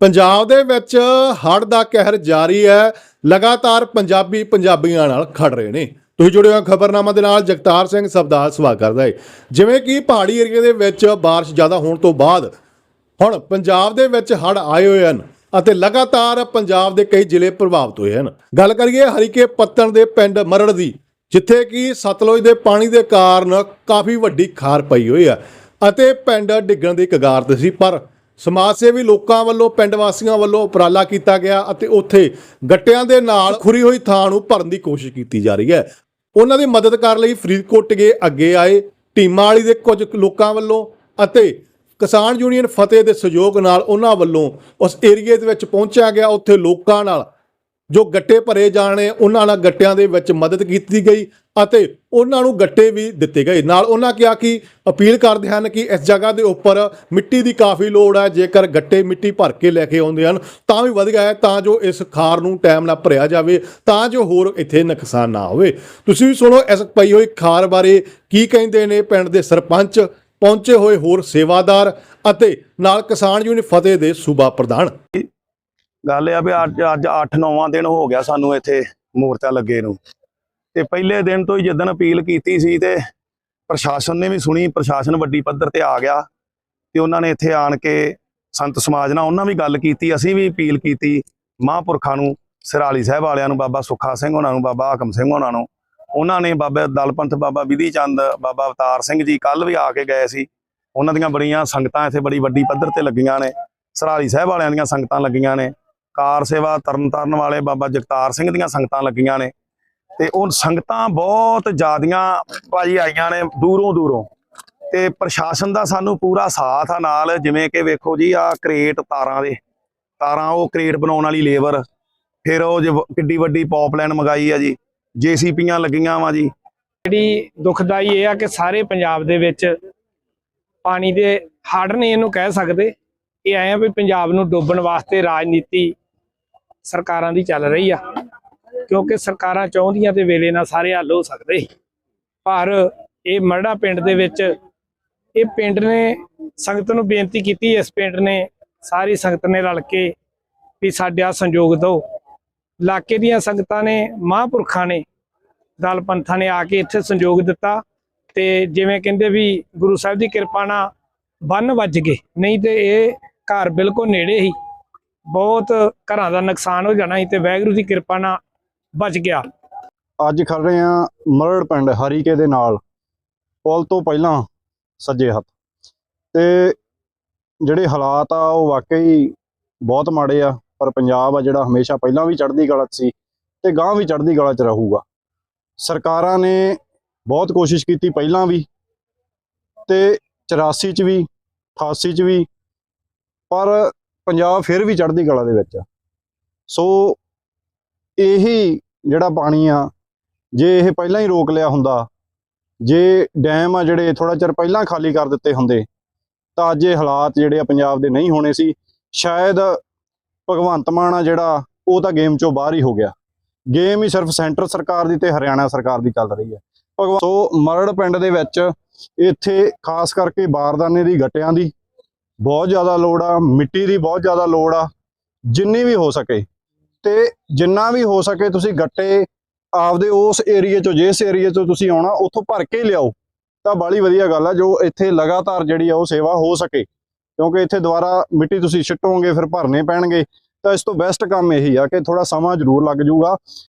ਪੰਜਾਬ ਦੇ ਵਿੱਚ ਹੜ੍ਹ ਦਾ ਕਹਿਰ ਜਾਰੀ ਹੈ ਲਗਾਤਾਰ ਪੰਜਾਬੀ ਪੰਜਾਬੀਆਂ ਨਾਲ ਖੜ ਰਹੇ ਨੇ ਤੁਸੀਂ ਜੁੜੇ ਹੋ ਖਬਰਨਾਮਾ ਦੇ ਨਾਲ ਜਗਤਾਰ ਸਿੰਘ ਸਬਦਾਲ ਸਵਾਗਤ ਕਰਦਾ ਹੈ ਜਿਵੇਂ ਕਿ ਪਹਾੜੀ ਏਰੀਆ ਦੇ ਵਿੱਚ بارش ਜ਼ਿਆਦਾ ਹੋਣ ਤੋਂ ਬਾਅਦ ਹੁਣ ਪੰਜਾਬ ਦੇ ਵਿੱਚ ਹੜ੍ਹ ਆਏ ਹੋਏ ਹਨ ਅਤੇ ਲਗਾਤਾਰ ਪੰਜਾਬ ਦੇ ਕਈ ਜ਼ਿਲ੍ਹੇ ਪ੍ਰਭਾਵਿਤ ਹੋਏ ਹਨ ਗੱਲ ਕਰੀਏ ਹਰੀਕੇ ਪੱਤਣ ਦੇ ਪਿੰਡ ਮਰੜ ਦੀ ਜਿੱਥੇ ਕਿ ਸਤਲੁਜ ਦੇ ਪਾਣੀ ਦੇ ਕਾਰਨ ਕਾਫੀ ਵੱਡੀ ਖਾਰ ਪਈ ਹੋਈ ਹੈ ਅਤੇ ਪਿੰਡ ਡਿੱਗਣ ਦੀ ਕਗਾਰ ਤੇ ਸੀ ਪਰ ਸਮਾਜ ਸੇਵੀ ਲੋਕਾਂ ਵੱਲੋਂ, ਪਿੰਡ ਵਾਸੀਆਂ ਵੱਲੋਂ ਉਪਰਾਲਾ ਕੀਤਾ ਗਿਆ ਅਤੇ ਉੱਥੇ ਗੱਟਿਆਂ ਦੇ ਨਾਲ ਖੁਰੀ ਹੋਈ ਥਾਂ ਨੂੰ ਭਰਨ ਦੀ ਕੋਸ਼ਿਸ਼ ਕੀਤੀ ਜਾ ਰਹੀ ਹੈ। ਉਹਨਾਂ ਦੀ ਮਦਦ ਕਰਨ ਲਈ ਫਰੀਦਕੋਟ ਗਏ ਅੱਗੇ ਆਏ ਟੀਮਾਂ ਵਾਲੀ ਦੇ ਕੁਝ ਲੋਕਾਂ ਵੱਲੋਂ ਅਤੇ ਕਿਸਾਨ ਯੂਨੀਅਨ ਫਤਿਹ ਦੇ ਸਹਿਯੋਗ ਨਾਲ ਉਹਨਾਂ ਵੱਲੋਂ ਉਸ ਏਰੀਏ ਦੇ ਵਿੱਚ ਪਹੁੰਚਿਆ ਗਿਆ। ਉੱਥੇ ਲੋਕਾਂ ਨਾਲ ਜੋ ਗੱਟੇ ਭਰੇ ਜਾਣੇ ਉਹਨਾਂ ਨਾਲ ਗੱਟਿਆਂ ਦੇ ਵਿੱਚ ਮਦਦ ਕੀਤੀ ਗਈ ਅਤੇ ਉਹਨਾਂ ਨੂੰ ਗੱਟੇ ਵੀ ਦਿੱਤੇ ਗਏ। ਨਾਲ ਉਹਨਾਂ ਕਿਹਾ ਕਿ ਅਪੀਲ ਕਰਦੇ ਹਨ ਕਿ ਇਸ ਜਗ੍ਹਾ ਦੇ ਉੱਪਰ ਮਿੱਟੀ ਦੀ ਕਾਫੀ ਲੋੜ ਹੈ। ਜੇਕਰ ਗੱਟੇ ਮਿੱਟੀ ਭਰ ਕੇ ਲੈ ਕੇ ਆਉਂਦੇ ਹਨ, ਤਾਂ ਵੀ ਵਧੀਆ ਹੈ, ਤਾਂ ਜੋ ਇਸ ਖਾਰ ਨੂੰ ਟਾਈਮ ਨਾਲ ਭਰਿਆ ਜਾਵੇ, ਤਾਂ ਜੋ ਹੋਰ ਇੱਥੇ ਨੁਕਸਾਨ ਨਾ ਹੋਵੇ। ਤੁਸੀਂ ਵੀ ਸੁਣੋ ਇਸ ਪਈ ਹੋਈ ਖਾਰ ਬਾਰੇ ਕੀ ਕਹਿੰਦੇ ਨੇ ਪਿੰਡ ਦੇ ਸਰਪੰਚ। ਪਹੁੰਚੇ ਹੋਏ ਹੋਰ ਸੇਵਾਦਾਰ ਅਤੇ ਨਾਲ ਕਿਸਾਨ ਯੂਨੀਅਨ ਫਤਿਹ ਦੇ ਸੂਬਾ ਪ੍ਰਧਾਨ। ਗੱਲ ਇਹ ਆ ਵੀ ਅੱਜ ਅੱਜ 8-9ਵਾਂ ਦਿਨ ਹੋ ਗਿਆ ਸਾਨੂੰ ਇੱਥੇ ਮੂਰਤਾ ਲੱਗੇ ਨੂੰ। ਤੇ ਪਹਿਲੇ ਦਿਨ ਤੋਂ ਹੀ ਜਦੋਂ ਅਪੀਲ ਕੀਤੀ ਸੀ ਤੇ ਪ੍ਰਸ਼ਾਸਨ ਨੇ ਵੀ ਸੁਣੀ, ਪ੍ਰਸ਼ਾਸਨ ਵੱਡੀ ਪੱਧਰ ਤੇ ਆ ਗਿਆ ਤੇ ਉਹਨਾਂ ਨੇ ਇੱਥੇ ਆਣ ਕੇ ਸੰਤ ਸਮਾਜ ਨਾਲ ਉਹਨਾਂ ਵੀ ਗੱਲ ਕੀਤੀ, ਅਸੀਂ ਵੀ ਅਪੀਲ ਕੀਤੀ ਮਹਾਂਪੁਰਖਾਂ ਨੂੰ, ਸਿਰਾਲੀ ਸਾਹਿਬ ਵਾਲਿਆਂ ਨੂੰ, ਬਾਬਾ ਸੁੱਖਾ ਸਿੰਘ ਉਹਨਾਂ ਨੂੰ, ਬਾਬਾ ਹਾਕਮ ਸਿੰਘ ਉਹਨਾਂ ਨੂੰ। ਉਹਨਾਂ ਨੇ ਬਾਬਾ ਦਲਪੰਥ ਬਾਬਾ ਵਿਧੀ ਚੰਦ, ਬਾਬਾ ਅਵਤਾਰ ਸਿੰਘ ਜੀ ਕੱਲ ਵੀ ਆ ਕੇ ਗਏ ਸੀ। ਉਹਨਾਂ ਦੀਆਂ ਬੜੀਆਂ ਸੰਗਤਾਂ ਇੱਥੇ ਬੜੀ ਵੱਡੀ ਪੱਧਰ ਤੇ ਲੱਗੀਆਂ ਨੇ। ਸਰਾਲੀ ਸਾਹਿਬ ਵਾਲਿਆਂ ਦੀਆਂ ਸੰਗਤਾਂ ਲੱਗੀਆਂ ਨੇ। ਕਾਰ ਸੇਵਾ ਤਰਨਤਾਰਨ ਵਾਲੇ ਬਾਬਾ ਜਗਤਾਰ ਸਿੰਘ ਦੀਆਂ ਸੰਗਤਾਂ ਲੱਗੀਆਂ ਨੇ। ਤੇ ਉਹ ਸੰਗਤਾਂ ਬਹੁਤ ਜ਼ਿਆਦੀਆਂ ਭਾਜੀ ਆਈਆਂ ਨੇ ਦੂਰੋਂ ਦੂਰੋਂ। ਤੇ ਪ੍ਰਸ਼ਾਸਨ ਦਾ ਸਾਨੂੰ ਪੂਰਾ ਸਾਥ ਆ ਨਾਲ, ਜਿਵੇਂ ਕਿ ਵੇਖੋ ਜੀ ਆ ਕ੍ਰੇਟ ਤਾਰਾਂ ਦੇ। ਤਾਰਾਂ ਉਹ ਕ੍ਰੇਟ ਬਣਾਉਣ ਵਾਲੀ ਲੇਬਰ। ਫਿਰ ਉਹ ਜੇ ਕਿੱਡੀ ਵੱਡੀ ਪੌਪਲਾਈਨ ਮੰਗਾਈ ਆ ਜੀ, ਜੀਸੀਪੀਆਂ ਲੱਗੀਆਂ ਵਾ ਜੀ। ਜਿਹੜੀ ਦੁਖਦਾਈ ਇਹ ਆ ਕਿ ਸਾਰੇ ਪੰਜਾਬ ਦੇ ਵਿੱਚ ਪਾਣੀ ਦੇ ਹੜ੍ਹ ਨੇ ਇਹਨੂੰ ਕਹਿ ਸਕਦੇ। ਇਹ ਆਏ ਆ ਵੀ ਪੰਜਾਬ ਨੂੰ ਡੋਬਣ ਵਾਸਤੇ ਰਾਜਨੀਤੀ ਸਰਕਾਰਾਂ ਦੀ ਚੱਲ ਰਹੀ ਆ। ਕਿਉਂਕਿ ਸਰਕਾਰਾਂ ਚਾਹੁੰਦੀਆਂ ਤੇ ਵੇਲੇ ਨਾਲ ਸਾਰੇ ਹੱਲ ਹੋ ਸਕਦੇ ਸੀ। ਪਰ ਇਹ ਮਰੜਾ ਪਿੰਡ ਦੇ ਵਿੱਚ ਇਹ ਪਿੰਡ ਨੇ ਸੰਗਤ ਨੂੰ ਬੇਨਤੀ ਕੀਤੀ, ਇਸ ਪਿੰਡ ਨੇ ਸਾਰੀ ਸੰਗਤ ਨੇ ਰਲ ਕੇ ਵੀ ਸਾਡਾ ਸੰਯੋਗ ਦਿਓ। ਇਲਾਕੇ ਦੀਆਂ ਸੰਗਤਾਂ ਨੇ, ਮਹਾਂਪੁਰਖਾਂ ਨੇ, ਦਲ ਪੰਥਾਂ ਨੇ ਆ ਕੇ ਇੱਥੇ ਸੰਯੋਗ ਦਿੱਤਾ ਤੇ ਜਿਵੇਂ ਕਹਿੰਦੇ ਵੀ ਗੁਰੂ ਸਾਹਿਬ ਦੀ ਕਿਰਪਾ ਨਾਲ ਬੰਨ ਵੱਜ ਗਏ। ਨਹੀਂ ਤੇ ਇਹ ਘਰ ਬਿਲਕੁਲ ਨੇੜੇ ਹੀ ਬਹੁਤ ਘਰਾਂ ਦਾ ਨੁਕਸਾਨ ਹੋ ਜਾਣਾ ਸੀ ਤੇ ਵਾਹਿਗੁਰੂ ਦੀ ਕਿਰਪਾ ਨਾਲ ਬਚ ਗਿਆ। ਅੱਜ ਖੜ ਰਹੇ ਆ ਮਰੜ ਪਿੰਡ ਹਰੀਕੇ ਦੇ ਨਾਲ। ਪੁਲ ਤੋਂ ਪਹਿਲਾਂ ਸੱਜੇ ਹੱਥ। ਤੇ ਜਿਹੜੇ ਹਾਲਾਤ ਆ, ਉਹ ਵਾਕਈ ਬਹੁਤ ਮਾੜੇ ਆ, ਪਰ ਪੰਜਾਬ ਆ ਜਿਹੜਾ ਹਮੇਸ਼ਾ ਪਹਿਲਾਂ ਵੀ ਚੜ੍ਹਦੀ ਕਲਾ 'ਚ ਸੀ ਤੇ ਗਾਂ ਵੀ ਚੜ੍ਹਦੀ ਕਲਾ 'ਚ ਰਹੂਗਾ। ਸਰਕਾਰਾਂ ਨੇ ਬਹੁਤ ਕੋਸ਼ਿਸ਼ ਕੀਤੀ ਪਹਿਲਾਂ ਵੀ ਤੇ 84 'ਚ ਵੀ 88 'ਚ ਵੀ, ਪਰ ਪੰਜਾਬ ਫਿਰ ਵੀ ਚੜ੍ਹਦੀ ਕਲਾ ਦੇ ਵਿੱਚ ਆ। ਸੋ ਇਹੀ ਜਿਹੜਾ ਪਾਣੀ ਆ, ਜੇ ਇਹ ਪਹਿਲਾਂ ਹੀ ਰੋਕ ਲਿਆ ਹੁੰਦਾ, ਜੇ ਡੈਮ ਆ ਜਿਹੜੇ ਥੋੜਾ ਚਿਰ ਪਹਿਲਾਂ ਖਾਲੀ ਕਰ ਦਿੱਤੇ ਹੁੰਦੇ, ਤਾਂ ਅੱਜ ਇਹ ਹਾਲਾਤ ਜਿਹੜੇ ਆ ਪੰਜਾਬ ਦੇ ਨਹੀਂ ਹੋਣੇ ਸੀ। ਸ਼ਾਇਦ ਭਗਵੰਤ ਮਾਨ ਆ ਜਿਹੜਾ, ਉਹ ਤਾਂ ਗੇਮ ਚੋਂ ਬਾਹਰ ਹੀ ਹੋ ਗਿਆ। ਗੇਮ ਹੀ ਸਿਰਫ ਸੈਂਟਰ ਸਰਕਾਰ ਦੀ ਤੇ ਹਰਿਆਣਾ ਸਰਕਾਰ ਦੀ ਚੱਲ ਰਹੀ ਹੈ ਭਗਵੰਤ ਸੋ ਮਰੜ ਪਿੰਡ ਦੇ ਵਿੱਚ ਇੱਥੇ ਖਾਸ ਕਰਕੇ ਬਾਰਦਾਨੇ ਦੀ ਗੱਟਿਆਂ ਦੀ ਬਹੁਤ ਜ਼ਿਆਦਾ ਲੋੜ ਆ, ਮਿੱਟੀ ਦੀ ਬਹੁਤ ਜ਼ਿਆਦਾ ਲੋੜ ਆ, ਜਿੰਨੀ ਵੀ ਹੋ ਸਕੇ। ਤੇ ਜਿੰਨਾ ਵੀ ਹੋ ਸਕੇ ਤੁਸੀਂ ਗੱਟੇ ਆਪਦੇ ਉਸ ਏਰੀਏ ਚੋਂ, ਜਿਸ ਏਰੀਏ ਚੋਂ ਤੁਸੀਂ ਆਉਣਾ, ਉੱਥੋਂ ਭਰ ਕੇ ਲਿਆਓ। ਤਾਂ ਬਾਲੀ ਵਧੀਆ ਗੱਲ ਆ, ਜੋ ਇੱਥੇ ਲਗਾਤਾਰ ਜਿਹੜੀ ਆ ਉਹ ਸੇਵਾ ਹੋ ਸਕੇ। ਕਿਉਂਕਿ ਇੱਥੇ ਦੁਬਾਰਾ ਮਿੱਟੀ ਤੁਸੀਂ ਛਿੱਟੋਗੇ ਫਿਰ ਭਰਨੇ ਪੈਣਗੇ। ਤਾਂ ਇਸ ਤੋਂ ਬੈਸਟ ਕੰਮ ਇਹੀ ਆ ਕਿ ਥੋੜਾ ਸਮਾਂ ਜ਼ਰੂਰ ਲੱਗ ਜਾਊਗਾ।